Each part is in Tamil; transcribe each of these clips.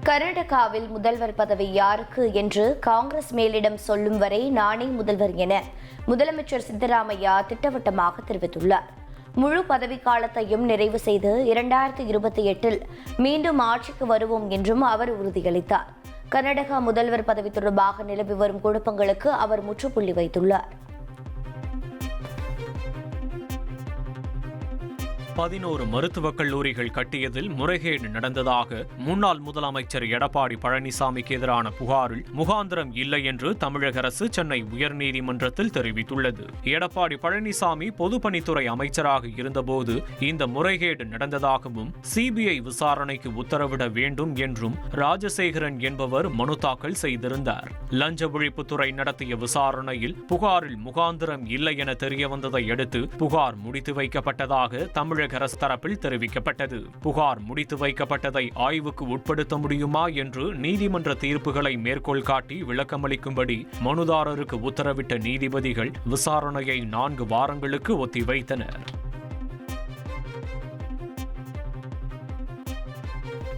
கர்நாடகாவில் முதல்வர் பதவி யாருக்கு என்று காங்கிரஸ் மேலிடம் சொல்லும் வரை நானே முதல்வர் என முதலமைச்சர் சித்தராமையா திட்டவட்டமாக தெரிவித்துள்ளார். முழு பதவிக்காலத்தையும் நிறைவு செய்து இரண்டாயிரத்தி இருபத்தி எட்டில் மீண்டும் ஆட்சிக்கு வருவோம் என்றும் அவர் உறுதியளித்தார். கர்நாடகா முதல்வர் பதவி தொடர்பாக நிலவி வரும் குழப்பங்களுக்கு அவர் முற்றுப்புள்ளி வைத்துள்ளார். பதினோரு மருத்துவக் கல்லூரிகள் கட்டியதில் முறைகேடு நடந்ததாக முன்னாள் முதலமைச்சர் எடப்பாடி பழனிசாமிக்கு எதிரான புகாரில் முகாந்திரம் இல்லை என்று தமிழக அரசு சென்னை உயர்நீதிமன்றத்தில் தெரிவித்துள்ளது. எடப்பாடி பழனிசாமி பொதுப்பணித்துறை அமைச்சராக இருந்தபோது இந்த முறைகேடு நடந்ததாகவும் சிபிஐ விசாரணைக்கு உத்தரவிட வேண்டும் என்றும் ராஜசேகரன் என்பவர் மனு தாக்கல் செய்திருந்தார். லஞ்ச ஒழிப்புத்துறை நடத்திய விசாரணையில் புகாரில் முகாந்திரம் இல்லை என தெரியவந்ததை அடுத்து புகார் முடித்து வைக்கப்பட்டதாக தமிழக அரசு தரப்பில் தெரிவிக்கப்பட்டது. புகார் முடித்து வைக்கப்பட்டதை ஆய்வுக்கு உட்படுத்த முடியுமா என்று நீதிமன்ற தீர்ப்புகளை மேற்கோள் காட்டி விளக்கமளிக்கும்படி மனுதாரருக்கு உத்தரவிட்ட நீதிபதிகள் விசாரணையை நான்கு வாரங்களுக்கு ஒத்திவைத்தனர்.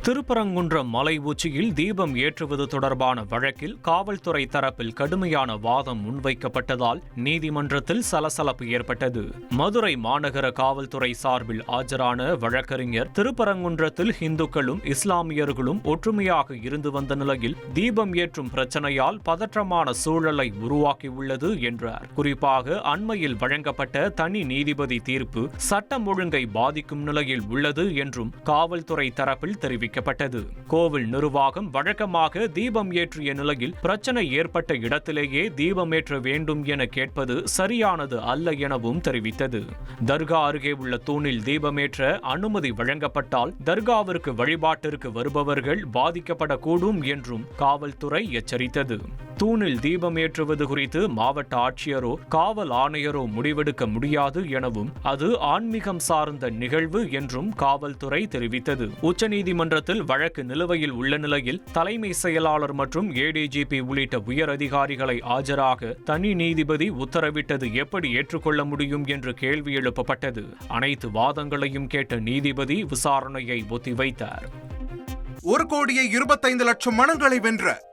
திருப்பரங்குன்றம் மலை உச்சியில் தீபம் ஏற்றுவது தொடர்பான வழக்கில் காவல்துறை தரப்பில் கடுமையான வாதம் முன்வைக்கப்பட்டதால் நீதிமன்றத்தில் சலசலப்பு ஏற்பட்டது. மதுரை மாநகர காவல்துறை சார்பில் ஆஜரான வழக்கறிஞர் திருப்பரங்குன்றத்தில் இந்துக்களும் இஸ்லாமியர்களும் ஒற்றுமையாக இருந்து வந்த நிலையில் தீபம் ஏற்றும் பிரச்சனையால் பதற்றமான சூழலை உருவாக்கியுள்ளது என்றார். குறிப்பாக அண்மையில் வழங்கப்பட்ட தனி நீதிபதி தீர்ப்பு சட்டம் ஒழுங்கை பாதிக்கும் நிலையில் உள்ளது என்றும் காவல்துறை தரப்பில் தெரிவிக்கப்பட்டது கோவில் நிர்வாகம் வழக்கமாக தீபம் ஏற்றிய நிலையில் பிரச்சனை ஏற்பட்ட இடத்திலேயே தீபமேற்ற வேண்டும் என கேட்பது சரியானது அல்ல எனவும் தெரிவித்தது. தர்கா அருகே உள்ள தூணில் தீபமேற்ற அனுமதி வழங்கப்பட்டால் தர்காவிற்கு வழிபாட்டிற்கு வருபவர்கள் பாதிக்கப்படக்கூடும் என்றும் காவல்துறை எச்சரித்தது. தூணில் தீபம் ஏற்றுவது குறித்து மாவட்ட ஆட்சியரோ காவல் ஆணையரோ முடிவெடுக்க முடியாது எனவும் அது ஆன்மீகம் சார்ந்த நிகழ்வு என்றும் காவல்துறை தெரிவித்தது. உச்சநீதிமன்றத்தில் வழக்கு நிலுவையில் உள்ள நிலையில் தலைமை செயலாளர் மற்றும் ஏடிஜிபி உள்ளிட்ட உயர் அதிகாரிகளை ஆஜராக தனி நீதிபதி உத்தரவிட்டது எப்படி ஏற்றுக்கொள்ள முடியும் என்று கேள்வி எழுப்பப்பட்டது. அனைத்து வாதங்களையும் கேட்ட நீதிபதி விசாரணையை ஒத்திவைத்தார். ஒரு கோடியே இருபத்தைந்து லட்சம் மனங்களை வென்ற